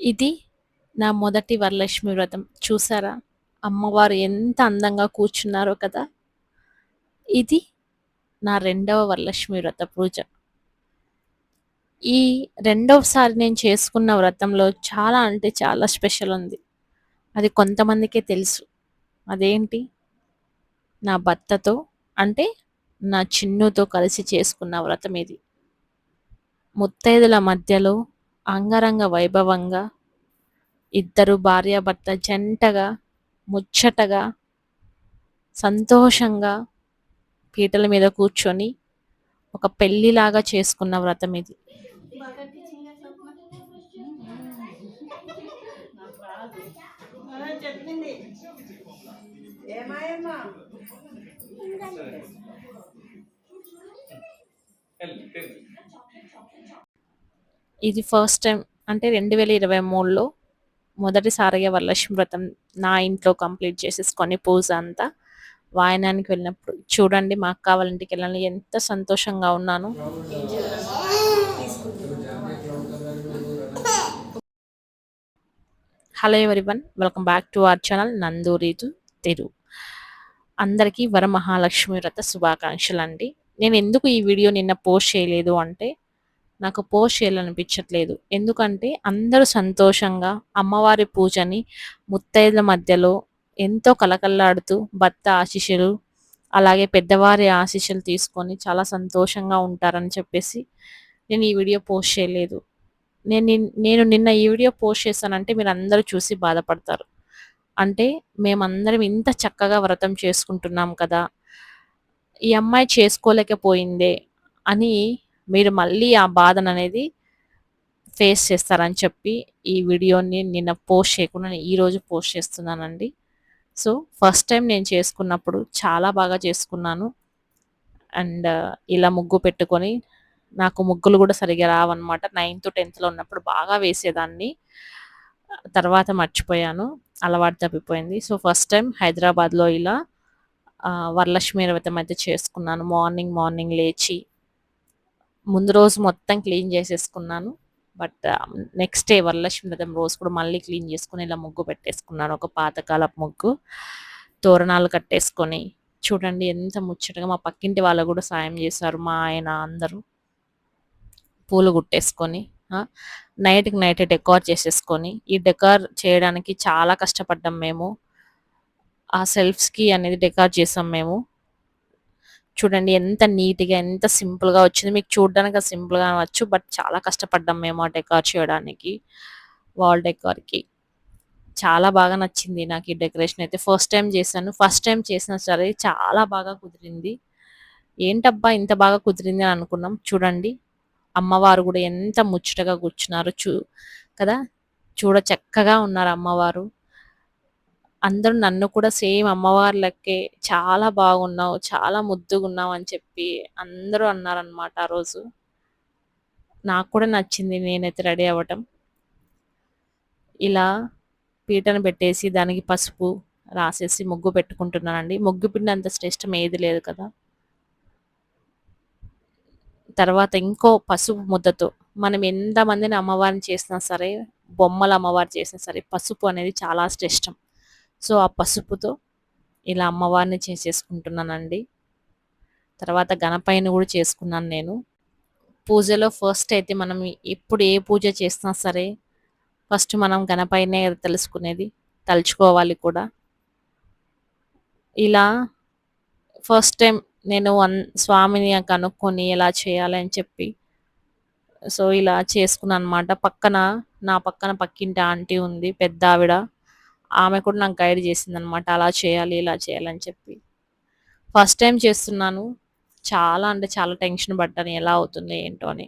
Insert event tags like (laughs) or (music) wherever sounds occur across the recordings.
ఇది నా మొదటి వరలక్ష్మి వ్రతం. చూసారా? అమ్మవారు ఎంత అందంగా కూర్చున్నారో కదా? ఇది నా రెండవ వరలక్ష్మి వ్రత పూజ. ఈ రెండవసారి నేను చేసుకున్న వ్రతంలో చాలా అంటే చాలా స్పెషల్ ఉంది. అది కొంతమందికే తెలుసు. అదేంటి? నా భర్తతో అంటే నా చిన్నుతో కలిసి చేసుకున్న వ్రతం ఇది. ముత్తైదుల మధ్యలో అంగరంగ వైభవంగా ఇద్దరు భార్యాభర్త జంటగా ముచ్చటగా సంతోషంగా పీటల మీద కూర్చొని ఒక పెళ్ళిలాగా చేసుకున్న వ్రతం ఇది. చెప్పింది ఇది ఫస్ట్ టైం అంటే రెండు వేల ఇరవై మూడులో మొదటిసారిగా వరలక్ష్మి వ్రతం నా ఇంట్లో కంప్లీట్ చేసేసుకొని పూజ అంతా వాయనానికి వెళ్ళినప్పుడు. చూడండి మా అక్క వాళ్ళ ఇంటికి వెళ్ళాలి. ఎంత సంతోషంగా ఉన్నాను. Hello everyone welcome back to our channel నందూరితు తెరు అందరికీ వరమహాలక్ష్మి వ్రత శుభాకాంక్షలు అండి నేను ఎందుకు ఈ వీడియో నిన్న పోస్ట్ చేయలేదు అంటే నాకు పోస్ట్ చేయాలనిపించట్లేదు. ఎందుకంటే అందరూ సంతోషంగా అమ్మవారి పూజని ముత్తైదుల మధ్యలో ఎంతో కలకల్లాడుతూ భర్త ఆశీస్సులు అలాగే పెద్దవారి ఆశీస్సులు తీసుకొని చాలా సంతోషంగా ఉంటారని చెప్పేసి నేను ఈ వీడియో పోస్ట్ చేయలేదు. నేను నిన్- నేను నిన్న ఈ వీడియో పోస్ట్ చేశానంటే మీరు అందరూ చూసి బాధపడతారు. అంటే మేమందరం ఇంత చక్కగా వ్రతం చేసుకుంటున్నాం కదా ఈ అమ్మాయి చేసుకోలేకపోయిందే అని మీరు మళ్ళీ ఆ బాధను అనేది ఫేస్ చేస్తారని చెప్పి ఈ వీడియోని నిన్న పోస్ట్ చేయకుండా నేను ఈరోజు పోస్ట్ చేస్తున్నానండి. సో ఫస్ట్ టైం నేను చేసుకున్నప్పుడు చాలా బాగా చేసుకున్నాను. అండ్ uh, ఇలా ముగ్గు పెట్టుకొని నాకు ముగ్గులు కూడా సరిగా రావన్నమాట. నైన్త్ టెన్త్లో ఉన్నప్పుడు బాగా వేసేదాన్ని. తర్వాత మర్చిపోయాను. అలవాటు తప్పిపోయింది. సో ఫస్ట్ టైం హైదరాబాద్లో ఇలా ఆ, వరలక్ష్మి వ్రతం అయితే చేసుకున్నాను. మార్నింగ్ మార్నింగ్ లేచి ముందు రోజు మొత్తం క్లీన్ చేసేసుకున్నాను. బట్ నెక్స్ట్ డే వరలక్ష్మి వ్రతం రోజు కూడా మళ్ళీ క్లీన్ చేసుకుని ఇలా ముగ్గు పెట్టేసుకున్నాను. ఒక పాతకాలపు ముగ్గు. తోరణాలు కట్టేసుకొని. చూడండి ఎంత ముచ్చటగా మా పక్కింటి వాళ్ళు కూడా సాయం చేశారు. మా ఆయన అందరూ పూలు కుట్టేసుకొని నైట్కి నైట్ డెకార్ చేసేసుకొని. ఈ డెకార్ చేయడానికి చాలా కష్టపడ్డాం మేము. ఆ సెల్ఫ్స్కి అనేది డెకార్ చేసాం మేము. చూడండి ఎంత నీట్గా ఎంత సింపుల్గా వచ్చింది. మీకు చూడడానికి సింపుల్గా అవ్వచ్చు బట్ చాలా కష్టపడ్డాం మేము ఆ డెకార్ చేయడానికి వాల్ డెకార్కి. చాలా బాగా నచ్చింది నాకు ఈ డెకరేషన్ అయితే. ఫస్ట్ టైం చేశాను. ఫస్ట్ టైం చేసిన సరే చాలా బాగా కుదిరింది. ఏంటబ్బా ఇంత బాగా కుదిరింది అని అనుకున్నాం. చూడండి అమ్మవారు కూడా ఎంత ముచ్చటగా కూర్చున్నారు చూ కదా? చూడ చక్కగా ఉన్నారు అమ్మవారు. అందరూ నన్ను కూడా సేమ్ అమ్మవారి లెక్కే చాలా బాగున్నావు చాలా ముద్దుగున్నావు అని చెప్పి అందరూ అన్నారనమాట ఆ రోజు. నాకు కూడా నచ్చింది నేనైతే రెడీ అవ్వటం. ఇలా పీటను పెట్టేసి దానికి పసుపు రాసేసి ముగ్గు పెట్టుకుంటున్నానండి. ముగ్గు పిండి అంత శ్రేష్టం ఏది లేదు కదా. తర్వాత ఇంకో పసుపు ముద్దతో మనం ఎంతమందిని అమ్మవారిని చేసినా సరే బొమ్మల అమ్మవారు చేసినా సరే పసుపు అనేది చాలా శ్రేష్టం. సో ఆ పసుపుతో ఇలా అమ్మవారిని చేసేసుకుంటున్నానండి. తర్వాత గణపైని కూడా చేసుకున్నాను నేను. పూజలో ఫస్ట్ అయితే మనం ఎప్పుడు ఏ పూజ చేసినా సరే ఫస్ట్ మనం గణపైనే కదా తెలుసుకునేది తలుచుకోవాలి కూడా. ఇలా ఫస్ట్ టైం నేను అన్ స్వామిని కనుక్కొని ఎలా చేయాలని చెప్పి సో ఇలా చేసుకున్నాను అనమాట పక్కన నా పక్కన పక్కింటి ఆంటీ ఉంది పెద్ద ఆవిడ ఆమె కూడా నాకు గైడ్ చేసింది అనమాట అలా చేయాలి ఇలా చేయాలని చెప్పి. ఫస్ట్ టైం చేస్తున్నాను. చాలా అంటే చాలా టెన్షన్ పడ్డాను ఎలా అవుతుంది ఏంటో అని.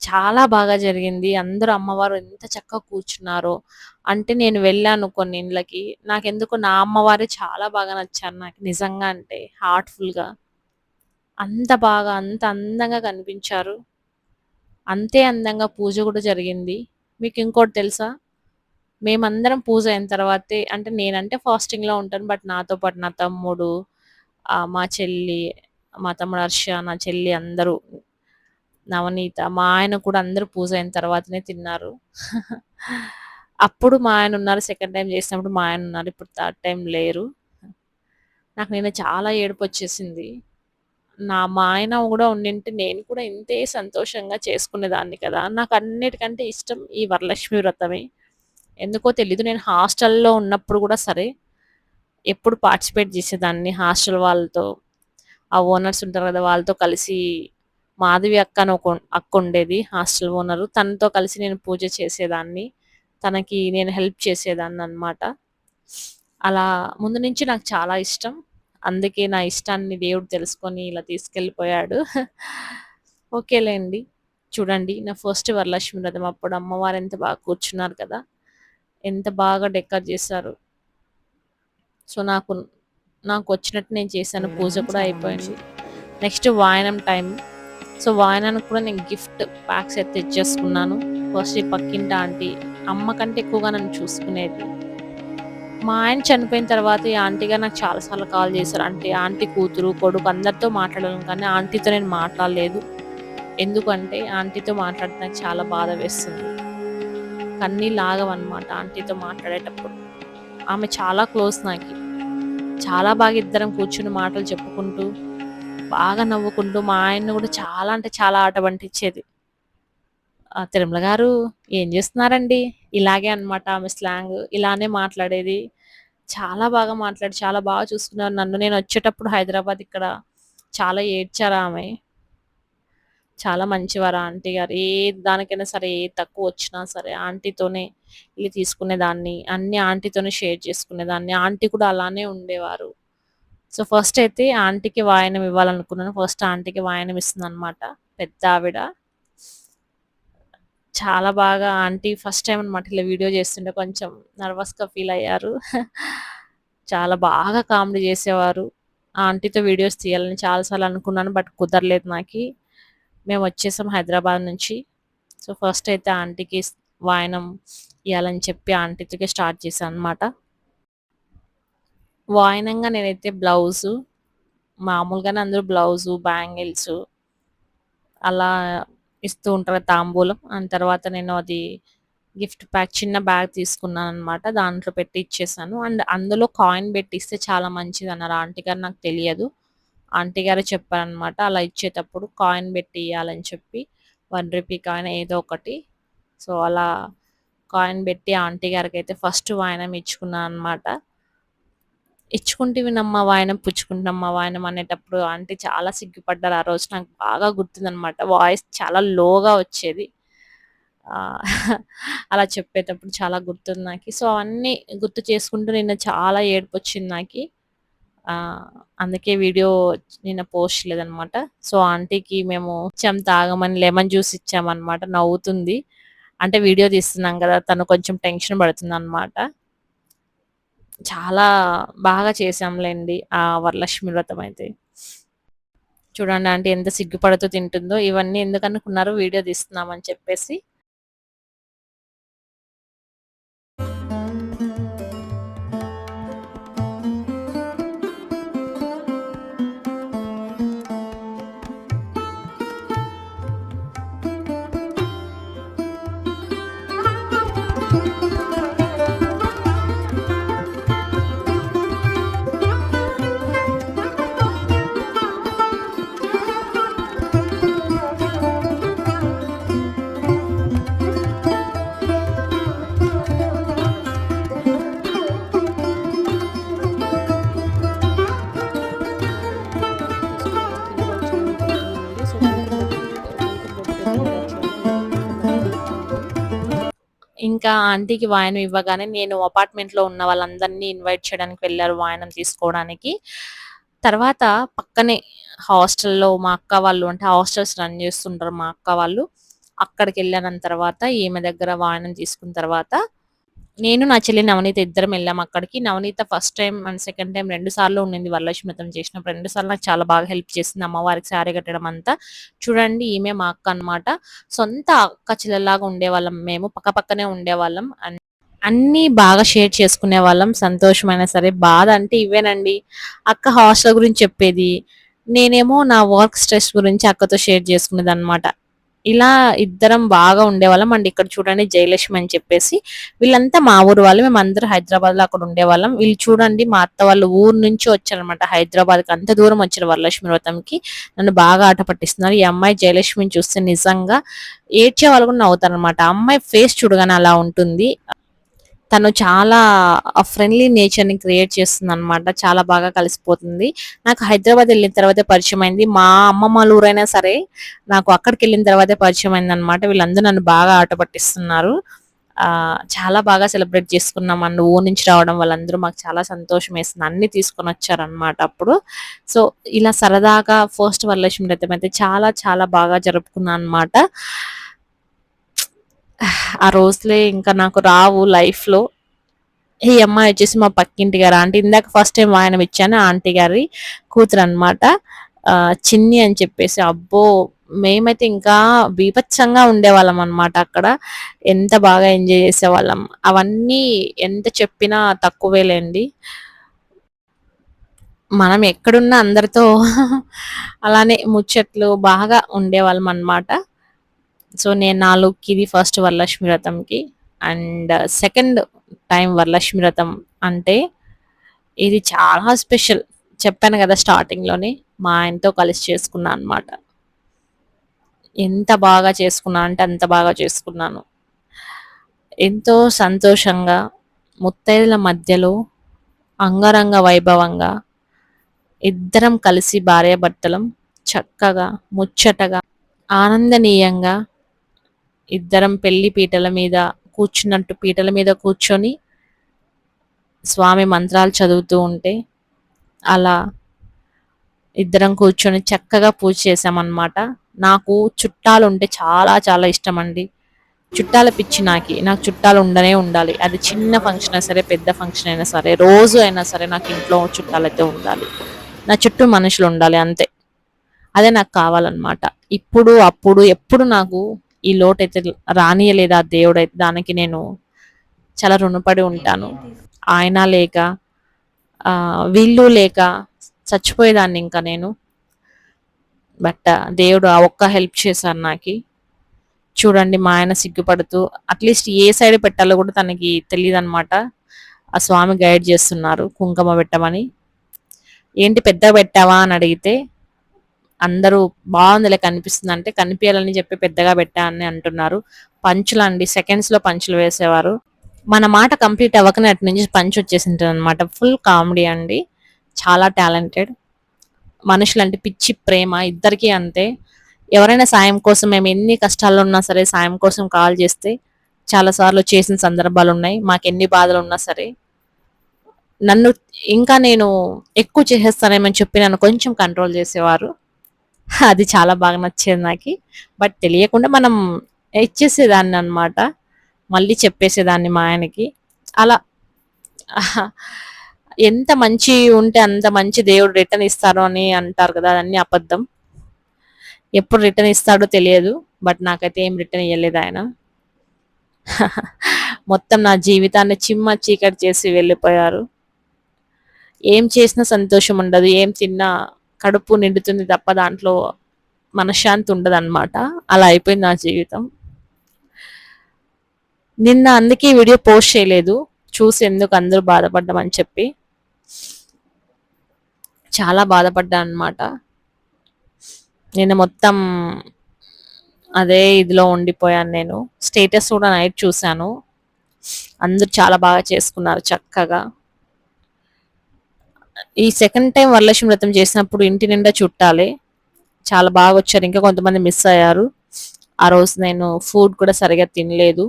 చాలా బాగా జరిగింది. అందరూ అమ్మవారు ఎంత చక్కగా కూర్చున్నారో. అంటే నేను వెళ్ళాను కొన్ని ఇండ్లకి. నాకెందుకు నా అమ్మవారే చాలా బాగా నచ్చారు నాకు. నిజంగా అంటే హార్ట్ఫుల్గా అంత బాగా అంత అందంగా కనిపించారు. అంతే అందంగా పూజ కూడా జరిగింది. మీకు ఇంకోటి తెలుసా? మేమందరం పూజ అయిన తర్వాతే అంటే నేనంటే ఫాస్టింగ్లో ఉంటాను బట్ నాతో పాటు నా తమ్ముడు మా చెల్లి మా తమ్ముడు హర్ష నా చెల్లి అందరూ నవనీత మా ఆయన కూడా అందరూ పూజ అయిన తర్వాతనే తిన్నారు. అప్పుడు మా ఆయన ఉన్నారు సెకండ్ టైం చేసినప్పుడు మా ఆయన ఉన్నారు ఇప్పుడు థర్డ్ టైం లేరు. నాకు నేను చాలా ఏడుపు వచ్చేసింది. నా మా ఆయన కూడా ఉండింటే నేను కూడా ఇంతే సంతోషంగా చేసుకునేదాన్ని కదా. నాకు అన్నిటికంటే ఇష్టం ఈ వరలక్ష్మి వ్రతమే. ఎందుకో తెలీదు. నేను హాస్టల్లో ఉన్నప్పుడు కూడా సరే ఎప్పుడు పార్టిసిపేట్ చేసేదాన్ని హాస్టల్ వాళ్ళతో. ఆ ఓనర్స్ ఉంటారు కదా వాళ్ళతో కలిసి మాధవి అక్క అని ఒక అక్క ఉండేది హాస్టల్ ఓనరు. తనతో కలిసి నేను పూజ చేసేదాన్ని. తనకి నేను హెల్ప్ చేసేదాన్ని అన్నమాట. అలా ముందు నుంచి నాకు చాలా ఇష్టం. అందుకే నా ఇష్టాన్ని దేవుడు తెలుసుకొని ఇలా తీసుకెళ్ళిపోయాడు. ఓకేలేండి. చూడండి నా ఫస్ట్ వరలక్ష్మి వ్రతం అప్పుడు అమ్మవారు ఎంత బాగా కూర్చున్నారు కదా. ఎంత బాగా డెకర్ చేశారు. సో నాకు నాకు వచ్చినట్టు నేను చేశాను. పూజ కూడా అయిపోయింది. నెక్స్ట్ వాయనం టైం. సో వాయనానికి కూడా నేను గిఫ్ట్ ప్యాక్స్ అయితే తెచ్చేసుకున్నాను. ఫస్ట్ ఈ పక్కింటి ఆంటీ. అమ్మ కంటే ఎక్కువగా నన్ను చూసుకునేది. మా ఆయన చనిపోయిన తర్వాత ఈ ఆంటీగా నాకు చాలాసార్లు కాల్ చేశారు. అంటే ఆంటీ కూతురు కొడుకు అందరితో మాట్లాడాను కానీ ఆంటీతో నేను మాట్లాడలేదు. ఎందుకంటే ఆంటీతో మాట్లాడితే నాకు చాలా బాధ వేస్తుంది. కన్నీళ్ళు ఆగవన్నమాట ఆంటీతో మాట్లాడేటప్పుడు. ఆమె చాలా క్లోజ్ నాకు. చాలా బాగా ఇద్దరం కూర్చుని మాటలు చెప్పుకుంటూ బాగా నవ్వుకుంటూ మా ఆయన్ని కూడా చాలా అంటే చాలా ఆట పట్టించేది తిరుమల గారు ఏం చేస్తున్నారండి? ఇలాగే అన్నమాట ఆమె స్లాంగ్. ఇలానే మాట్లాడేది. చాలా బాగా మాట్లాడి చాలా బాగా చూసుకున్నారు నన్ను. నేను వచ్చేటప్పుడు హైదరాబాద్ ఇక్కడ చాలా ఏడ్చారు ఆమె. చాలా మంచివారు ఆంటీ గారు? ఏ దానికైనా సరే ఏ తక్కువ వచ్చినా సరే ఆంటీతోనే ఇల్లు తీసుకునేదాన్ని అన్ని ఆంటీతోనే షేర్ చేసుకునేదాన్ని ఆంటీ కూడా అలానే ఉండేవారు. సో ఫస్ట్ అయితే ఆంటీకి వాయనం ఇవ్వాలనుకున్నాను. ఫస్ట్ ఆంటీకి వాయనం ఇస్తుంది అనమాట పెద్ద ఆవిడ. చాలా బాగా ఆంటీ ఫస్ట్ టైం అనమాట ఇలా వీడియో చేస్తుంటే కొంచెం నర్వస్గా ఫీల్ అయ్యారు. చాలా బాగా కామెడీ చేసేవారు. ఆ ఆంటీతో వీడియోస్ తీయాలని చాలాసార్లు అనుకున్నాను బట్ కుదరలేదు నాకు. మేము వచ్చేసాం హైదరాబాద్ నుంచి. సో ఫస్ట్ అయితే ఆంటీకి వాయనం ఇవ్వాలని చెప్పి ఆంటీతోకి స్టార్ట్ చేశాను అనమాట వాయనంగా నేనైతే బ్లౌజు మామూలుగానే అందరూ బ్లౌజు బ్యాంగిల్స్ అలా ఇస్తూ ఉంటారు తాంబూలం. అండ్ తర్వాత నేను అది గిఫ్ట్ ప్యాక్ చిన్న బ్యాగ్ తీసుకున్నాను అనమాట దాంట్లో పెట్టి ఇచ్చేసాను. అండ్ అందులో కాయిన్ పెట్టి ఇస్తే చాలా మంచిది అన్నారు. ఆంటీ గారు నాకు తెలియదు. ఆంటీ గారు చెప్పారనమాట అలా ఇచ్చేటప్పుడు కాయిన్ పెట్టి ఇవ్వాలని చెప్పి వన్ రూపీ కాయిన్ ఏదో ఒకటి. సో అలా కాయిన్ పెట్టి ఆంటీ గారికి అయితే ఫస్ట్ వాయనం ఇచ్చుకున్నాను అనమాట ఇచ్చుకుంటే వినమ్మ వాయనం పుచ్చుకుంటున్నమ్మ వాయనం అనేటప్పుడు ఆంటీ చాలా సిగ్గుపడ్డారు ఆ రోజు. నాకు బాగా గుర్తుందనమాట వాయిస్ చాలా లోగా వచ్చేది. అలా చెప్పేటప్పుడు చాలా గుర్తుంది నాకు. సో అవన్నీ గుర్తు చేసుకుంటూ నిన్న చాలా ఏడుపు వచ్చింది నాకు. అందుకే వీడియో నిన్న పోస్ట్ లేదనమాట. సో ఆంటీకి మేము ఇచ్చాం తాగమని లెమన్ జ్యూస్ ఇచ్చామన్నమాట నవ్వుతుంది. అంటే వీడియో తీస్తున్నాం కదా తను కొంచెం టెన్షన్ పడుతుంది అనమాట చాలా బాగా చేసాంలేండి ఆ వరలక్ష్మి వ్రతం అయితే. చూడండి ఆంటీ ఎంత సిగ్గుపడుతూ తింటుందో. ఇవన్నీ ఎందుకు అనుకున్నారు వీడియో తీస్తున్నామని చెప్పేసి. ఇంకా ఆంటీకి వాయనం ఇవ్వగానే నేను అపార్ట్మెంట్లో ఉన్న వాళ్ళందరినీ ఇన్వైట్ చేయడానికి వెళ్ళారు వాయనం తీసుకోవడానికి. తర్వాత పక్కనే హాస్టల్లో మా అక్క వాళ్ళు అంటే హాస్టల్స్ రన్ చేస్తుంటారు మా అక్క వాళ్ళు. అక్కడికి వెళ్ళిన తర్వాత ఈమె దగ్గర వాయనం తీసుకున్న తర్వాత నేను నా చెల్లి నవనీత ఇద్దరం వెళ్ళాం అక్కడికి. Navaneetha first time and second time రెండు సార్లు ఉండింది వరలక్ష్మితం చేసినప్పుడు. రెండు సార్లు నాకు చాలా బాగా హెల్ప్ చేసింది అమ్మవారికి శారీ కట్టడం అంతా. చూడండి ఈమె మా అక్క అన్నమాట. సొంత అక్క చెల్లెలాగా ఉండేవాళ్ళం మేము పక్క పక్కనే ఉండేవాళ్ళం. అండ్ అన్నీ బాగా షేర్ చేసుకునే వాళ్ళం. సంతోషమైనా సరే బాధ అంటే ఇవేనండి. అక్క హాస్టల్ గురించి చెప్పేది. నేనేమో నా వర్క్ స్ట్రెస్ గురించి అక్కతో షేర్ చేసుకునేది అనమాట ఇలా ఇద్దరం బాగా ఉండేవాళ్ళం. అండ్ ఇక్కడ చూడండి జయలక్ష్మి అని చెప్పేసి వీళ్ళంతా మా ఊరు వాళ్ళు. మేము అందరూ హైదరాబాద్లో అక్కడ ఉండేవాళ్ళం. వీళ్ళు చూడండి మా అత్త వాళ్ళు ఊరు నుంచి వచ్చారనమాట హైదరాబాద్కి అంత దూరం వచ్చారు వరలక్ష్మి వ్రతంకి. నన్ను బాగా ఆట పట్టిస్తున్నారు. ఈ అమ్మాయి జయలక్ష్మిని చూస్తే నిజంగా ఏడ్చే వాళ్ళు కూడా నవ్వుతారు అనమాట అమ్మాయి ఫేస్ చూడగానే అలా ఉంటుంది. తను చాలా ఫ్రెండ్లీ నేచర్ని క్రియేట్ చేస్తుంది అనమాట చాలా బాగా కలిసిపోతుంది. నాకు హైదరాబాద్ వెళ్ళిన తర్వాతే పరిచయం అయింది. మా అమ్మమ్మ ఊరైనా సరే నాకు అక్కడికి వెళ్ళిన తర్వాతే పరిచయం అయింది అనమాట వీళ్ళందరూ నన్ను బాగా ఆట పట్టిస్తున్నారు. చాలా బాగా సెలబ్రేట్ చేసుకున్నాం. అన్న ఊరు నుంచి రావడం వాళ్ళందరూ మాకు చాలా సంతోషం వేస్తుంది అన్ని తీసుకొని వచ్చారనమాట అప్పుడు. సో ఇలా సరదాగా ఫస్ట్ వరలక్ష్మి వ్రతం అయితే చాలా చాలా బాగా జరుపుకున్నాను అనమాట ఆ రోజులే ఇంకా నాకు రావు లైఫ్లో ఈ అమ్మాయి వచ్చేసి మా పక్కింటి గారు. ఆంటీ ఇందాక ఫస్ట్ టైం వాయనం ఇచ్చాను ఆంటీ గారి కూతురు అనమాట చిన్ని అని చెప్పేసి. అబ్బో మేమైతే ఇంకా బీభత్సంగా ఉండేవాళ్ళం అనమాట అక్కడ. ఎంత బాగా ఎంజాయ్ చేసేవాళ్ళం. అవన్నీ ఎంత చెప్పినా తక్కువేలేండి మనం ఎక్కడున్నా అందరితో (laughs) అలానే ముచ్చట్లు బాగా ఉండేవాళ్ళం అనమాట సో నేను నాలుగుకి ఇది first Varalakshmi వ్రతంకి and second time Varalakshmi Vratam అంటే ఇది చాలా స్పెషల్. చెప్పాను కదా స్టార్టింగ్లోనే మా ఆయనతో కలిసి చేసుకున్నా అనమాట ఎంత బాగా చేసుకున్నా అంటే అంత బాగా చేసుకున్నాను. ఎంతో సంతోషంగా ముత్తైదుల మధ్యలో అంగరంగ వైభవంగా ఇద్దరం కలిసి భార్యాభర్తలం చక్కగా ముచ్చటగా ఆనందనీయంగా ఇద్దరం పెళ్ళి పీటల మీద కూర్చున్నట్టు పీటల మీద కూర్చొని స్వామి మంత్రాలు చదువుతూ ఉంటే అలా ఇద్దరం కూర్చొని చక్కగా పూజ చేసామన్నమాట నాకు చుట్టాలు ఉంటే చాలా చాలా ఇష్టం అండి చుట్టాల పిచ్చి నాకి. నాకు చుట్టాలు ఉండనే ఉండాలి. అది చిన్న ఫంక్షన్ అయినా సరే పెద్ద ఫంక్షన్ అయినా సరే రోజు అయినా సరే నాకు ఇంట్లో చుట్టాలైతే ఉండాలి. నా చుట్టూ మనుషులు ఉండాలి అంతే. అదే నాకు కావాలన్నమాట. ఇప్పుడు అప్పుడు ఎప్పుడు నాకు ఈ లోటు అయితే రానియలేదు ఆ దేవుడు అయితే దానికి నేను చాలా రుణపడి ఉంటాను. ఆయన లేక వీళ్ళు లేక చచ్చిపోయేదాన్ని ఇంకా నేను. బట్ దేవుడు ఆ ఒక్క హెల్ప్ చేశాను నాకు. చూడండి మా ఆయన సిగ్గుపడుతూ అట్లీస్ట్ ఏ సైడ్ పెట్టాలో కూడా తనకి తెలియదు అనమాట ఆ స్వామి గైడ్ చేస్తున్నారు కుంకుమ పెట్టమని. ఏంటి పెద్ద పెట్టావా? అని అడిగితే అందరూ బాగుందిలే కనిపిస్తుంది అంటే కనిపించాలని చెప్పి పెద్దగా పెట్టా అని అంటున్నారు. పంచులు అండి సెకండ్స్లో పంచులు వేసేవారు. మన మాట కంప్లీట్ అవ్వకనే అటు నుంచి పంచ్ వచ్చేసింటుంది అనమాట ఫుల్ కామెడీ అండి. చాలా టాలెంటెడ్. మనుషులంటే పిచ్చి ప్రేమ ఇద్దరికి అంతే. ఎవరైనా సాయం కోసం మేము ఎన్ని కష్టాల్లో ఉన్నా సరే సాయం కోసం కాల్ చేస్తే చాలా సార్లు చేసిన సందర్భాలు ఉన్నాయి. మాకు ఎన్ని బాధలు ఉన్నా సరే. నన్ను ఇంకా నేను ఎక్కువ చేసేస్తానేమని చెప్పి నన్ను కొంచెం కంట్రోల్ చేసేవారు. అది చాలా బాగా నచ్చేది నాకు. బట్ తెలియకుండా మనం ఇచ్చేసేదాన్ని అనమాట మళ్ళీ చెప్పేసేదాన్ని మా ఆయనకి. అలా (laughs) ఎంత మంచి ఉంటే అంత మంచి దేవుడు రిటర్న్ ఇస్తారు అని అంటారు కదా అదన్నీ అబద్ధం. ఎప్పుడు రిటర్న్ ఇస్తాడో తెలియదు బట్ నాకైతే ఏం రిటర్న్ ఇవ్వలేదు ఆయన. (laughs) మొత్తం నా జీవితాన్ని చిమ్మ చీకటి చేసి వెళ్ళిపోయారు. ఏం చేసినా సంతోషం ఉండదు ఏం తిన్నా కడుపు నిండుతుంది తప్ప దాంట్లో మనశ్శాంతి ఉండదన్నమాట. అలా అయిపోయింది నా జీవితం. నిన్న అందుకే వీడియో పోస్ట్ చేయలేదు. చూసి ఎందుకు అందరూ బాధపడ్డామని చెప్పి. చాలా బాధపడ్డా అనమాట నేను మొత్తం అదే ఇదిలో ఉండిపోయాను నేను. స్టేటస్ కూడా నైట్ చూశాను. అందరూ చాలా బాగా చేసుకున్నారు చక్కగా. ఈ సెకండ్ టైం వరలక్ష్మి వ్రతం చేసినప్పుడు ఇంటి నిండా చుట్టాలే. చాలా బాగా వచ్చారు. ఇంకా కొంతమంది మిస్ అయ్యారు. ఆ రోజు నేను ఫుడ్ కూడా సరిగా తినలేదు.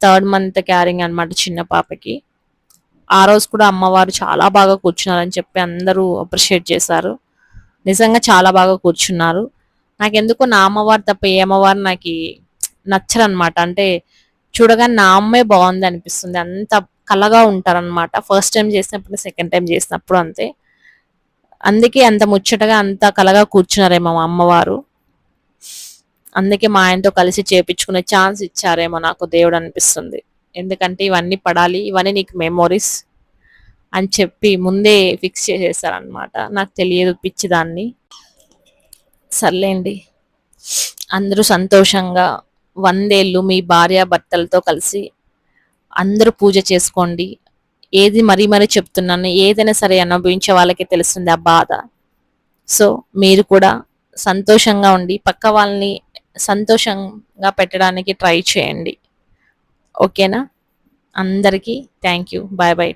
థర్డ్ మంత్ క్యారింగ్ అనమాట చిన్న పాపకి. ఆ రోజు కూడా అమ్మవారు చాలా బాగా కూర్చున్నారని చెప్పి అందరూ అప్రిషియేట్ చేశారు. నిజంగా చాలా బాగా కూర్చున్నారు. నాకెందుకో నా అమ్మవారు తప్ప ఏ అమ్మవారు నాకు నచ్చరు అనమాట అంటే చూడగానే నా అమ్మే బాగుంది అనిపిస్తుంది. అంత కలగా ఉంటారనమాట ఫస్ట్ టైం చేసినప్పుడు సెకండ్ టైం చేసినప్పుడు అంతే. అందుకే అంత ముచ్చటగా అంత కలగా కూర్చున్నారేమో మా అమ్మవారు. అందుకే మా ఆయనతో కలిసి చేపించుకునే ఛాన్స్ ఇచ్చారేమో నాకు దేవుడు అనిపిస్తుంది. ఎందుకంటే ఇవన్నీ పడాలి ఇవన్నీ నీకు మెమోరీస్ అని చెప్పి ముందే ఫిక్స్ చేసేసారనమాట నాకు తెలియదు పిచ్చిదాన్ని. సర్లేండి. అందరూ సంతోషంగా వందేళ్ళు మీ భార్య భర్తలతో కలిసి అందరూ పూజ చేసుకోండి. ఏది మరీ మరీ చెప్తున్నాను ఏదైనా సరే అనుభవించే వాళ్ళకి తెలుస్తుంది ఆ బాధ. సో మీరు కూడా సంతోషంగా ఉండి పక్క వాళ్ళని సంతోషంగా పెట్టడానికి ట్రై చేయండి. ఓకేనా? అందరికీ థ్యాంక్ యూ. Bye bye.